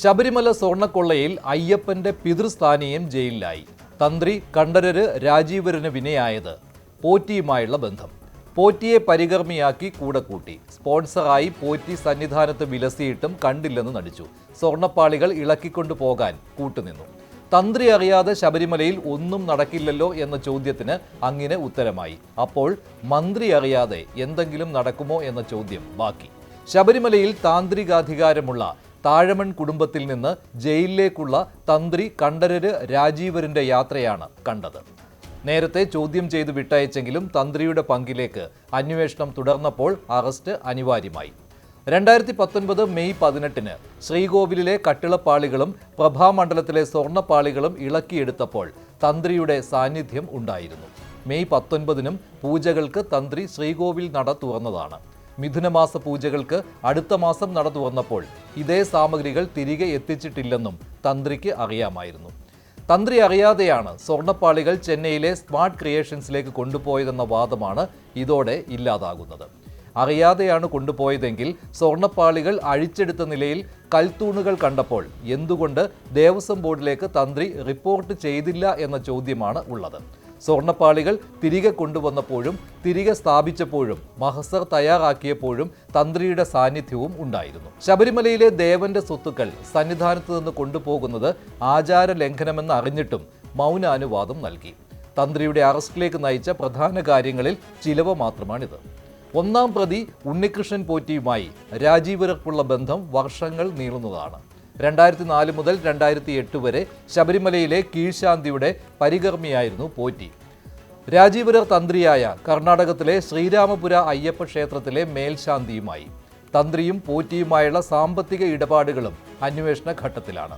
ശബരിമല സ്വർണക്കൊള്ളയിൽ അയ്യപ്പന്റെ പിതൃസ്ഥാനീയം ജയിലിലായി. തന്ത്രി കണ്ഠരര് രാജീവരന് വിനയായത് പോറ്റിയുമായുള്ള ബന്ധം. പോറ്റിയെ പരികർമ്മിയാക്കി കൂടെ കൂട്ടി സ്പോൺസറായി പോറ്റി സന്നിധാനത്ത് വിലസിയിട്ടും കണ്ടില്ലെന്ന് നടിച്ചു. സ്വർണപ്പാളികൾ ഇളക്കിക്കൊണ്ടു പോകാൻ കൂട്ടുനിന്നു. തന്ത്രി അറിയാതെ ശബരിമലയിൽ ഒന്നും നടക്കില്ലല്ലോ എന്ന ചോദ്യത്തിന് അങ്ങനെ ഉത്തരമായി. അപ്പോൾ മന്ത്രി അറിയാതെ എന്തെങ്കിലും നടക്കുമോ എന്ന ചോദ്യം ബാക്കി. ശബരിമലയിൽ താന്ത്രികാധികാരമുള്ള താഴമൺ കുടുംബത്തിൽ നിന്ന് ജയിലിലേക്കുള്ള തന്ത്രി കണ്ഠരര് രാജീവരന്റെ യാത്രയാണ് കണ്ടത്. നേരത്തെ ചോദ്യം ചെയ്ത് വിട്ടയച്ചെങ്കിലും തന്ത്രിയുടെ പങ്കിലേക്ക് അന്വേഷണം തുടർന്നപ്പോൾ അറസ്റ്റ് അനിവാര്യമായി. രണ്ടായിരത്തി പത്തൊൻപത് മെയ് പതിനെട്ടിന് ശ്രീകോവിലിലെ കട്ടിളപ്പാളികളും പ്രഭാമണ്ഡലത്തിലെ സ്വർണപ്പാളികളും ഇളക്കിയെടുത്തപ്പോൾ തന്ത്രിയുടെ സാന്നിധ്യം ഉണ്ടായിരുന്നു. മെയ് പത്തൊൻപതിനും പൂജകൾക്ക് തന്ത്രി ശ്രീകോവിൽ നട തുറന്നതാണ്. മിഥുനമാസ പൂജകൾക്ക് അടുത്ത മാസം നടന്നു വന്നപ്പോൾ ഇതേ സാമഗ്രികൾ തിരികെ എത്തിച്ചിട്ടില്ലെന്നും തന്ത്രിക്ക് അറിയാമായിരുന്നു. തന്ത്രി അറിയാതെയാണ് സ്വർണപ്പാളികൾ ചെന്നൈയിലെ സ്മാർട്ട് ക്രിയേഷൻസിലേക്ക് കൊണ്ടുപോയതെന്ന വാദമാണ് ഇതോടെ ഇല്ലാതാകുന്നത്. അറിയാതെയാണ് കൊണ്ടുപോയതെങ്കിൽ സ്വർണപ്പാളികൾ അഴിച്ചെടുത്ത നിലയിൽ കൽത്തൂണുകൾ കണ്ടപ്പോൾ എന്തുകൊണ്ട് ദേവസ്വം ബോർഡിലേക്ക് തന്ത്രി റിപ്പോർട്ട് ചെയ്തില്ല എന്ന ചോദ്യമാണ് ഉള്ളത്. സ്വർണപ്പാളികൾ തിരികെ കൊണ്ടുവന്നപ്പോഴും തിരികെ സ്ഥാപിച്ചപ്പോഴും മഹസർ തയ്യാറാക്കിയപ്പോഴും തന്ത്രിയുടെ സാന്നിധ്യവും ഉണ്ടായിരുന്നു. ശബരിമലയിലെ ദേവന്റെ സ്വത്തുക്കൾ സന്നിധാനത്ത് നിന്ന് കൊണ്ടുപോകുന്നത് ആചാര ലംഘനമെന്ന് അറിഞ്ഞിട്ടും മൗനാനുവാദം നൽകി. തന്ത്രിയുടെ അറസ്റ്റിലേക്ക് നയിച്ച പ്രധാന കാര്യങ്ങളിൽ ചിലവ് മാത്രമാണിത്. ഒന്നാം പ്രതി ഉണ്ണികൃഷ്ണൻ പോറ്റിയുമായി രാജീവരക്കുള്ള ബന്ധം വർഷങ്ങൾ നീളുന്നതാണ്. രണ്ടായിരത്തി നാല് മുതൽ രണ്ടായിരത്തി എട്ട് വരെ ശബരിമലയിലെ കീഴ്ശാന്തിയുടെ പരികർമ്മിയായിരുന്നു പോറ്റി. രാജീവരർ തന്ത്രിയായ കർണാടകത്തിലെ ശ്രീരാമപുര അയ്യപ്പ ക്ഷേത്രത്തിലെ മേൽശാന്തിയുമായി. തന്ത്രിയും പോറ്റിയുമായുള്ള സാമ്പത്തിക ഇടപാടുകളും അന്വേഷണ ഘട്ടത്തിലാണ്.